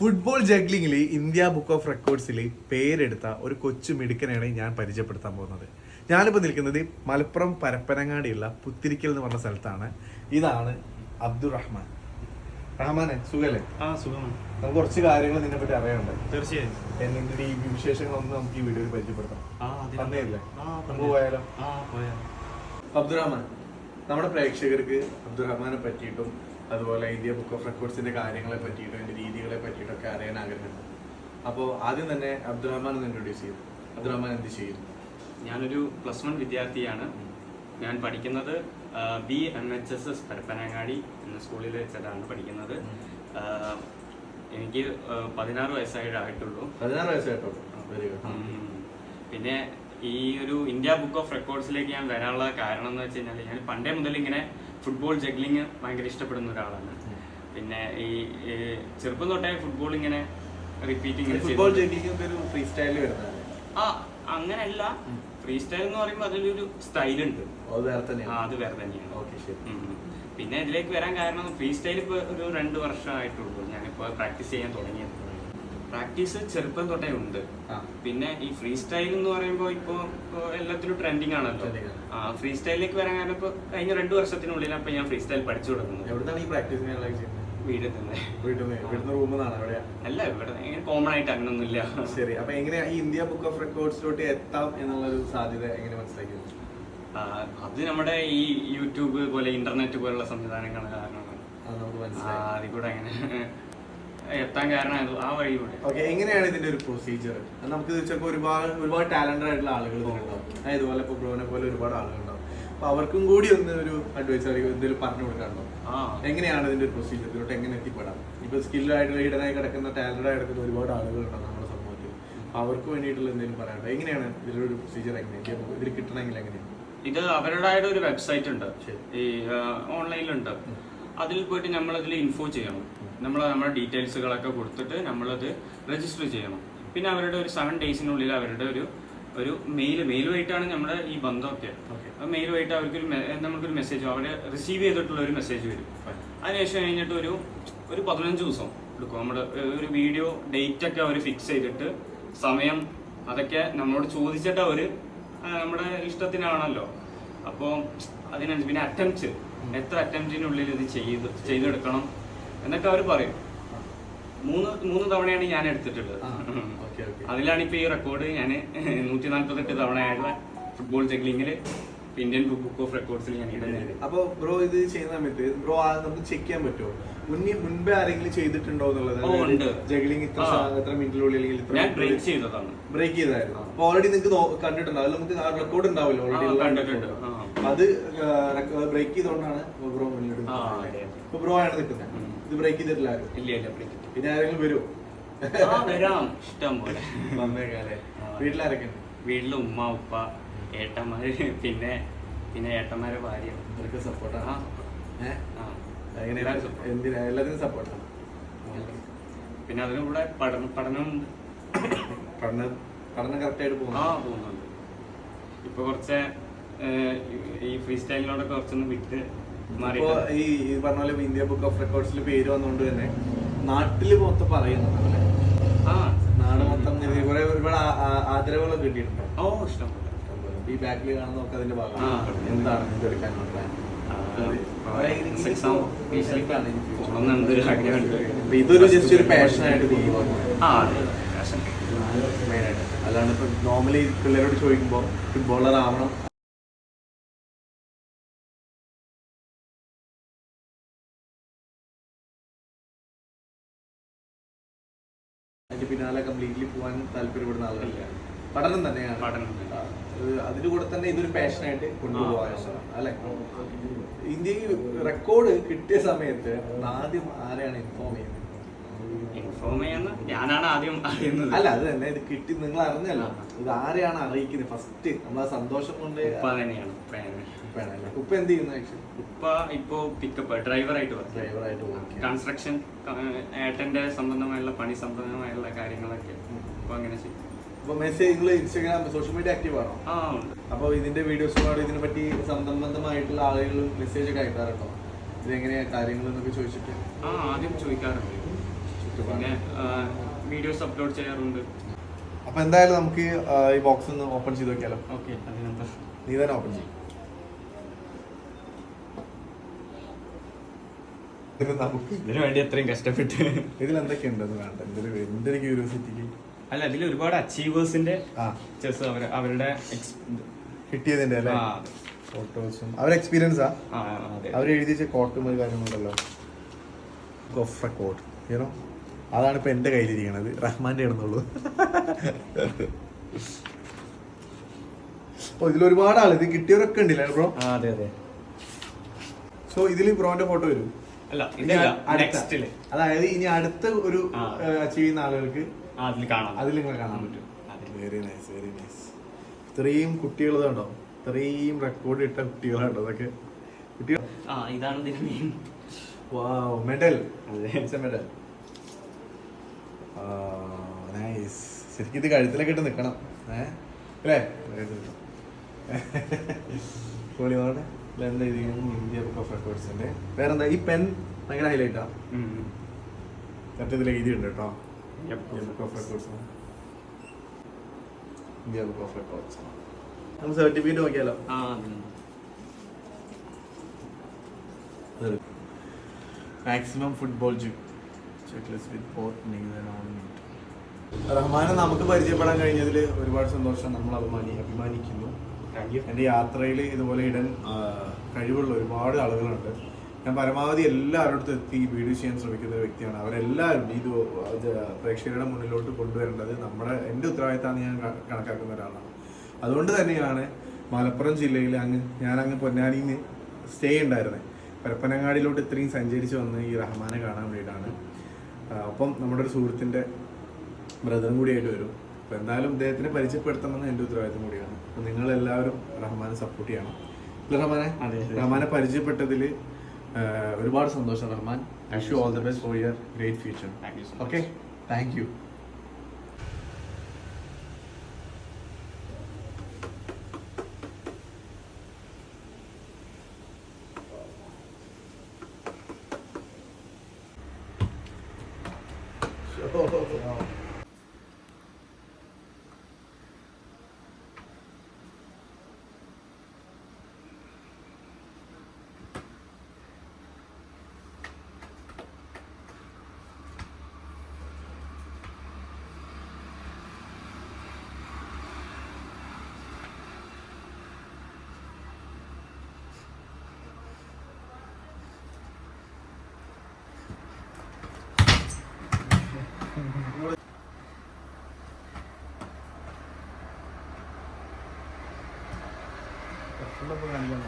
Football ജഗ്ലിംഗിൽ India book of റെക്കോർഡ്സിൽ പേരെടുത്ത ഒരു കൊച്ചു മിടുക്കനെയാണ് ഞാൻ പരിചയപ്പെടുത്താൻ പോകുന്നത്. ഞാനിപ്പോൾ നിൽക്കുന്നത് മലപ്പുറം പരപ്പനങ്ങാടിയുള്ള പുത്തിരിക്കൽ എന്ന് പറഞ്ഞ സ്ഥലത്താണ്. ഇതാണ് അബ്ദുറഹ്മാൻ റഹ്മാനെ സുഖല്ലേ? ആ സുഖമാണ് നമുക്ക് കുറച്ച് കാര്യങ്ങൾ നിന്നെ പറ്റി അറിയാനുണ്ട്. തീർച്ചയായും. എന്നിന്റെ ഈ വിശേഷങ്ങളൊന്നും നമുക്ക് ഈ വീഡിയോയിൽ പരിചയപ്പെടുത്താം. ആ നമുക്ക് പോയാലോ? അബ്ദുറഹ്മാൻ നമ്മുടെ പ്രേക്ഷകർക്ക് അബ്ദുറഹ്മാനെ പറ്റിയിട്ടും അതുപോലെ ഇന്ത്യ ബുക്ക് ഓഫ് റെക്കോർഡ്സിന്റെ കാര്യങ്ങളെ പറ്റിയിട്ടും അതിന്റെ രീതികളെ പറ്റിയിട്ടൊക്കെ അറിയാൻ ആഗ്രഹമുണ്ട് അപ്പോൾ ആദ്യം തന്നെ അബ്ദുറഹ്മാൻ ഒന്ന് ഇൻട്രൊഡ്യൂസ് ചെയ്തു അബ്ദുറഹ്മാൻ എന്ത് ചെയ്യുന്നു? ഞാനൊരു പ്ലസ് വൺ വിദ്യാർത്ഥിയാണ്. ഞാൻ പഠിക്കുന്നത് B M H S S Parappanangadi എന്ന സ്കൂളിൽ വെച്ചിട്ടാണ് പഠിക്കുന്നത്. എനിക്ക് പതിനാറ് വയസ്സായിട്ടേ ആയിട്ടുള്ളൂ. പതിനാറ് വയസ്സായിട്ടുള്ളൂ. പിന്നെ ഈ ഒരു ഇന്ത്യ ബുക്ക് ഓഫ് റെക്കോർഡ്സിലേക്ക് ഞാൻ വരാനുള്ള കാരണം എന്ന് വെച്ച് കഴിഞ്ഞാൽ ഞാൻ പണ്ടേ മുതൽ ഇങ്ങനെ ഫുട്ബോൾ ജഗ്ലിങ് ഭയങ്കര ഇഷ്ടപ്പെടുന്ന ഒരാളാണ്. പിന്നെ ഈ ചെറുപ്പം തൊട്ടേ ഫുട്ബോൾ ഇങ്ങനെ റിപ്പീറ്റ് ഇങ്ങനെ ഫുട്ബോൾ ഫ്രീ സ്റ്റൈലിൽ വരുന്നത്. ആ അങ്ങനെയല്ല ഫ്രീ സ്റ്റൈൽ എന്ന് പറയുമ്പോൾ അതിലൊരു സ്റ്റൈൽ ഉണ്ട്. അത് വേറെ തന്നെയാണ്. പിന്നെ ഇതിലേക്ക് വരാൻ കാരണം ഫ്രീ സ്റ്റൈൽ ഇപ്പൊ ഒരു രണ്ട് വർഷമായിട്ടുള്ളൂ. ഞാനിപ്പോ പ്രാക്ടീസ് ചെയ്യാൻ തുടങ്ങിയത്. പ്രാക്ടീസ് ചെറുപ്പം തൊട്ടേ ഉണ്ട്. പിന്നെ ഈ ഫ്രീ സ്റ്റൈൽ എന്ന് പറയുമ്പോൾ ഇപ്പോൾ എല്ലാത്തിനും എല്ലാത്തിലും ട്രെൻഡിങ് ആണല്ലോ. ആ ഫ്രീ സ്റ്റൈലിലേക്ക് വരാൻ കാരണം ഇപ്പൊ കഴിഞ്ഞ രണ്ട് വർഷത്തിനുള്ളിൽ അപ്പൊ ഞാൻ ഫ്രീ സ്റ്റൈൽ പഠിച്ചു തുടങ്ങുന്നത് എവിടുന്നാണ് ഈ പ്രാക്ടീസ് വീട്ടിൽ തന്നെ വീട്ടിൽ നിന്ന് വീട്ടിൽ റൂമിൽ നിന്നാണ് എവിടെയാ അല്ല ഇവിടെ ഇങ്ങനെ കോമൺ ആയിട്ട് അങ്ങനൊന്നുമില്ല. ശരി അപ്പൊ എങ്ങനെയാ ഈ ഇന്ത്യ ബുക്ക് ഓഫ് റെക്കോർഡ്സിലോട്ട് എത്താം എന്നുള്ളൊരു സാധ്യത എങ്ങനെ അത് നമ്മുടെ ഈ യൂട്യൂബ് പോലെ ഇന്റർനെറ്റ് പോലുള്ള സംവിധാനങ്ങൾ കാരണമാണ്. അതിൽ കൂടെ അങ്ങനെ എത്താൻ കാരണം ആ ഓക്കെ എങ്ങനെയാണ് ഇതിന്റെ ഒരു പ്രൊസീജിയർ നമുക്ക് ചിലപ്പോൾ ഒരുപാട് ഒരുപാട് ടാലന്റഡ് ആയിട്ടുള്ള ആളുകൾ ഇതുപോലെ ബ്രോനെ പോലെ ഒരുപാട് ആളുകളുണ്ടാവും. അപ്പൊ അവർക്കും കൂടി ഒന്ന് ഒരു അഡ്വൈസ് ആയിരിക്കും എന്തെങ്കിലും പറഞ്ഞു കൊടുക്കാറുണ്ടോ എങ്ങനെയാണ് ഇതിന്റെ ഒരു പ്രൊസീജിയർ ഇതിലോട്ട് എങ്ങനെ എത്തിപ്പെടാം? ഇപ്പൊ സ്കില്ലായിട്ടുള്ള ഈടനായി കിടക്കുന്ന ടാലന്റഡ് ആയി കിടക്കുന്ന ഒരുപാട് ആളുകളുണ്ടാവും നമ്മുടെ സമൂഹത്തിൽ. അവർക്ക് വേണ്ടിയിട്ടുള്ള എന്തെങ്കിലും പറയാനുണ്ടോ? എങ്ങനെയാണ് ഇതിലൊരു പ്രൊസീജിയർ എങ്ങനെയാണ് ഇതിൽ കിട്ടണമെങ്കിൽ എങ്ങനെയാണ്? ഇത് അവരുടേതായിട്ട് ഒരു വെബ്സൈറ്റ് ഉണ്ട്. ഈ ഓൺലൈനിലുണ്ട് അതിൽ പോയിട്ട് നമ്മളതിൽ ഇൻഫോ ചെയ്യണം. നമ്മൾ നമ്മുടെ ഡീറ്റെയിൽസുകളൊക്കെ കൊടുത്തിട്ട് നമ്മളത് രജിസ്റ്റർ ചെയ്യണം. പിന്നെ അവരുടെ ഒരു സെവൻ ഡേയ്സിനുള്ളിൽ അവരുടെ ഒരു ഒരു മെയിൽ മെയിലുമായിട്ടാണ് നമ്മുടെ ഈ ബന്ധമൊക്കെ മെയിലുമായിട്ട് അവർക്കൊരു നമ്മൾക്കൊരു നമുക്കൊരു മെസ്സേജ് അവരെ റിസീവ് ചെയ്തിട്ടുള്ള ഒരു മെസ്സേജ് വരും. അതിനുശേഷം കഴിഞ്ഞിട്ട് ഒരു ഒരു പതിനഞ്ച് ദിവസം എടുക്കും. നമ്മുടെ ഒരു വീഡിയോ ഡേറ്റ് ഒക്കെ അവർ ഫിക്സ് ചെയ്തിട്ട് സമയം അതൊക്കെ നമ്മളോട് ചോദിച്ചിട്ട് അവർ നമ്മുടെ ഇഷ്ടത്തിനാണല്ലോ. അപ്പോൾ അതിനനുസരിച്ച് പിന്നെ അറ്റംപ്റ്റ് എത്ര അറ്റംപ്റ്റിനുള്ളിൽ ഇത് ചെയ്ത് ചെയ്തെടുക്കണം എന്നൊക്കെ അവർ പറയും. മൂന്ന് മൂന്ന് തവണയാണ് ഞാൻ എടുത്തിട്ടുള്ളത്. അതിലാണ് ഇപ്പൊ ഈ റെക്കോർഡ് ഞാൻ നൂറ്റി നാല്പത്തെട്ട് തവണയായുള്ള ഫുട്ബോൾ ജഗ്ലിങ്ങിൽ ഇന്ത്യൻ ബുക്ക് ഓഫ് റെക്കോർഡ്സിൽ ഞാൻ ഇടുന്നുണ്ട് അപ്പൊ ബ്രോ ഇത് ചെയ്യുന്ന സമയത്ത് ബ്രോ നമുക്ക് ചെക്ക് ചെയ്യാൻ പറ്റുമോ? മുന്നേ മുൻപേ ആരെങ്കിലും ചെയ്തിട്ടുണ്ടോ എന്നുള്ളത്. ജഗ്ലിംഗ് ഇത്ര ആ. എത്ര മിനിറ്റിനുള്ളിൽ അല്ലെങ്കിൽ ഇത്ര ബ്രേക്ക് ചെയ്തതാണ്. ബ്രേക്ക് ചെയ്തായിരുന്നു അപ്പൊ ഓൾറെഡി നിങ്ങൾക്ക് കണ്ടിട്ടുണ്ടോ? അതിൽ നമുക്ക് റെക്കോർഡ് ഉണ്ടാവില്ല ഓൾറെഡി കണ്ടിട്ടുണ്ട്. അത് ബ്രേക്ക് ചെയ്തോണ്ടാണ് ബ്രോ മുന്നോട്ട് ആ, അതെ, അതെ. ഇപ്പൊ ബ്രോ ആണ് നിൽക്കുന്നത് ഇത് ബ്രേക്ക് ചെയ്തിട്ടില്ല ആരും ഇല്ല ഇല്ല ബ്രേക്ക് പിന്നെ ആരെങ്കിലും വരുമോ? ആ വരാം. ഇഷ്ടം പോലെ. വന്നേക്കാല്ലേ ആ. വീട്ടിലാരൊക്കെ വീട്ടിൽ വീട്ടിൽ ഉമ്മ ഉപ്പ ഏട്ടന്മാര് പിന്നെ പിന്നെ ഏട്ടന്മാരെ ഭാര്യ. ഇവർക്ക് ആ സപ്പോർട്ടാണ് ആ. എന്തിനാ? എല്ലാത്തിനും സപ്പോർട്ടാണ് പിന്നെ അതിനും കൂടെ പഠനം പഠനം പഠനം പഠനം കറക്റ്റായിട്ട് ആ പോകുന്നു പോകുന്നുണ്ട്. ഇപ്പൊ കുറച്ച് ഈ ഫ്രീ സ്റ്റൈലിനോടൊക്കെ കുറച്ചൊന്ന് വിട്ട് ഇപ്പോ ഈ പറഞ്ഞ പോലെ ഇന്ത്യ ബുക്ക് ഓഫ് റെക്കോർഡ്സിൽ പേര് വന്നുകൊണ്ട് തന്നെ നാട്ടിൽ മൊത്തം പറയുന്നുണ്ടല്ലേ ആ നാട് മൊത്തം കുറെ ഒരുപാട് ആദരവുകളൊക്കെ കിട്ടിയിട്ടുണ്ട്. ഓ ഇഷ്ടം ഈ ബാക്കിൽ കാണുന്നതൊക്കെ അതിന്റെ ഭാഗം ഭാഗമാണ് എന്താണ് ഇത് എടുക്കാനുള്ള ഇതൊരു ജസ്റ്റ് ഒരു. മെയിനായിട്ട് അല്ലാണ്ട് ഇപ്പൊ നോർമലി പിള്ളേരോട് ചോദിക്കുമ്പോൾ ഫുട്ബോളർ ആവണം. അതിന്റെ പിന്നാലെ കംപ്ലീറ്റ്ലി പോകാൻ താല്പര്യപ്പെടുന്ന ആളുകളില്ല. പഠനം തന്നെയാണ്. പഠനം അതിന്റെ കൂടെ തന്നെ ഇതൊരു പാഷനായിട്ട് കൊണ്ടുപോകാൻ അല്ലെ? ഇന്ത്യയ്ക്ക് റെക്കോർഡ് കിട്ടിയ സമയത്ത് ആദ്യം ആരെയാണ് ഇൻഫോം ചെയ്യുന്നത്? ഞാനാണ് ആദ്യം അറിയുന്നത്. അല്ല അത് തന്നെ. ഇത് കിട്ടി നിങ്ങൾ അറിഞ്ഞല്ലോ. ഇത് ആരെയാണ് അറിയിക്കുന്നത്? ഫസ്റ്റ് നമ്മളെ സന്തോഷം കൊണ്ട് ഉപ്പ തന്നെയാണ്. ഉപ്പയാണ്. ഉപ്പ എന്ത് ചെയ്യുന്നു ആക്ച്വലി ഉപ്പ ഇപ്പോ പിക്കപ്പ് ഡ്രൈവറായിട്ട് വർക്ക് ഡ്രൈവറായിട്ട് കൺസ്ട്രക്ഷൻ ഏട്ടന്റെ സംബന്ധമായുള്ള പണി സംബന്ധമായുള്ള കാര്യങ്ങളൊക്കെ ഇപ്പൊ അങ്ങനെ ചെയ്യും. അപ്പൊ മെസ്സേജ് നിങ്ങൾ ഇൻസ്റ്റാഗ്രാം സോഷ്യൽ മീഡിയ ആക്റ്റീവ് ആണോ? അപ്പോൾ ഇതിന്റെ വീഡിയോസിനോട് ഇതിനെ പറ്റി സംബന്ധമായിട്ടുള്ള ആളുകൾ മെസ്സേജ് ഒക്കെ അയക്കാറുണ്ടോ? ഇതെങ്ങനെയാ കാര്യങ്ങൾ എന്നൊക്കെ ചോദിച്ചിട്ട്. ആ ആദ്യം ചോദിക്കാറുണ്ട്. പിന്നെ വീഡിയോസ് അപ്ലോഡ് ചെയ്യാറുണ്ട്. അപ്പൊ എന്തായാലും നമുക്ക് ഈ ബോക്സ് ഒന്ന് ഓപ്പൺ ചെയ്ത് നോക്കിയാലോ ഓക്കെ അതിനെന്താ? നീ തന്നെ ഓപ്പൺ ചെയ്യും. ഇതിനു വേണ്ടി എത്രയും കഷ്ടപ്പെട്ട്. ഇതിൽ എന്തൊക്കെയുണ്ടെന്ന് വേണ്ട ഇതിൽ എന്റെ ഒരു ക്യൂരിയോസിറ്റിക്ക് അല്ല അതിൽ ഒരുപാട് അച്ചീവേഴ്സിന്റെ ആ. ചെസ് അവർ അവരുടെ കിട്ടിയതിന്റെ അല്ലേ? ആ, ഫോട്ടോസും അവരുടെ എക്സ്പീരിയൻസാ ആ, അതെ. അവർ എഴുതി വെച്ച കോട്ടും ഒരു കാര്യങ്ങളുണ്ടല്ലോ ഗോഫ് റെക്കോർഡ് യൂനോ അതാണ് ഇപ്പൊ എന്റെ കയ്യിലിരിക്കണത്. റഹ്മാന്റെ ആണെന്നുള്ളൂ. ഓ ഇതിൽ ഒരുപാട് ആൾ ഇത് കിട്ടിയവരൊക്കെ ഉണ്ടല്ലേ ബ്രോ? ആ, അതെ അതെ. സോ ഇതിൽ ബ്രോന്റെ ഫോട്ടോ വരും. അല്ല ഇനി അടുത്ത- നെക്സ്റ്റിൽ അതായത് ഇനി അടുത്ത ഒരു. അച്ചീവ് ചെയ്യുന്ന ആളുകൾക്ക് അതിൽ കാണാം. അതിൽ നിങ്ങളെ കാണാൻ പറ്റും. വെരി നൈസ് വെരി നൈസ് ഇത്രയും കുട്ടികൾ കണ്ടോ? ഇത്രയും റെക്കോർഡ് ഇട്ട കുട്ടികളുണ്ടോ അതൊക്കെ കുട്ടികൾ ആ ഇതാണ് ഇതിന് വാവ് മെഡൽ അതെ. മെഡൽ നൈസ് ശരിക്കും ഇത് കഴുത്തിലൊക്കെ ഇട്ട് നിൽക്കണം ഏ? അല്ലേ? കോളിവാട് എന്താ ഇന്ത്യ ബുക്ക് ഓഫ് റെക്കോർഡ്സിന്റെ വേറെന്താ? ഈ പെൻ ഭയങ്കര ഹൈലൈറ്റാ സത്യത്തിൽ എഴുതിയിട്ടുണ്ട് കേട്ടോ. India book of records India book of records നമുക്ക് സർട്ടിഫിക്കറ്റ് നോക്കിയാലോ? മാക്സിമം ഫുട്ബോൾ ചെക്ക്ലിസ്റ്റ് വിത്ത് റഹ്മാനെ നമുക്ക് പരിചയപ്പെടാൻ കഴിഞ്ഞതിൽ ഒരുപാട് സന്തോഷം. നമ്മൾ അഭിമാനി അഭിമാനിക്കുന്നു. എന്റെ യാത്രയിൽ ഇതുപോലെ ഇടൻ കഴിവുള്ള ഒരുപാട് ആളുകളുണ്ട്. ഞാൻ പരമാവധി എല്ലാവരുടെ അടുത്ത് എത്തി വീഡിയോ ചെയ്യാൻ ശ്രമിക്കുന്ന ഒരു വ്യക്തിയാണ്. അവരെല്ലാവരും ഇത് പ്രേക്ഷകരുടെ മുന്നിലോട്ട് കൊണ്ടുവരേണ്ടത് നമ്മുടെ എന്റെ ഉത്തരവാദിത്തമാണ് ഞാൻ കണക്കാക്കുന്ന ഒരാളാണ്. അതുകൊണ്ട് തന്നെയാണ് മലപ്പുറം ജില്ലയിൽ അങ്ങ് ഞാൻ അങ്ങ് പൊന്നാനിയിൽ സ്റ്റേ ഉണ്ടായിരുന്നത് പരപ്പനങ്ങാടിയിലോട്ട് ഇത്രയും സഞ്ചരിച്ച് വന്ന് ഈ റഹ്മാനെ കാണാൻ വേണ്ടിയിട്ടാണ്. ഒപ്പം നമ്മുടെ ഒരു സുഹൃത്തിന്റെ ബ്രദറും കൂടിയായിട്ട് വരും. അപ്പോൾ എന്തായാലും അദ്ദേഹത്തിനെ പരിചയപ്പെടുത്തണമെന്ന് എന്റെ ഉത്തരവാദിത്തം കൂടിയാണ്. അപ്പോൾ നിങ്ങൾ എല്ലാവരും റഹ്മാനെ സപ്പോർട്ട് ചെയ്യണം. റഹ്മാനെ. റഹ്മാനെ പരിചയപ്പെട്ടതിൽ ഒരുപാട് സന്തോഷം Rahman. Wish you all the best for your great future okay thank you ഉള്ളപ്പോൾ കാണിക്കാൻ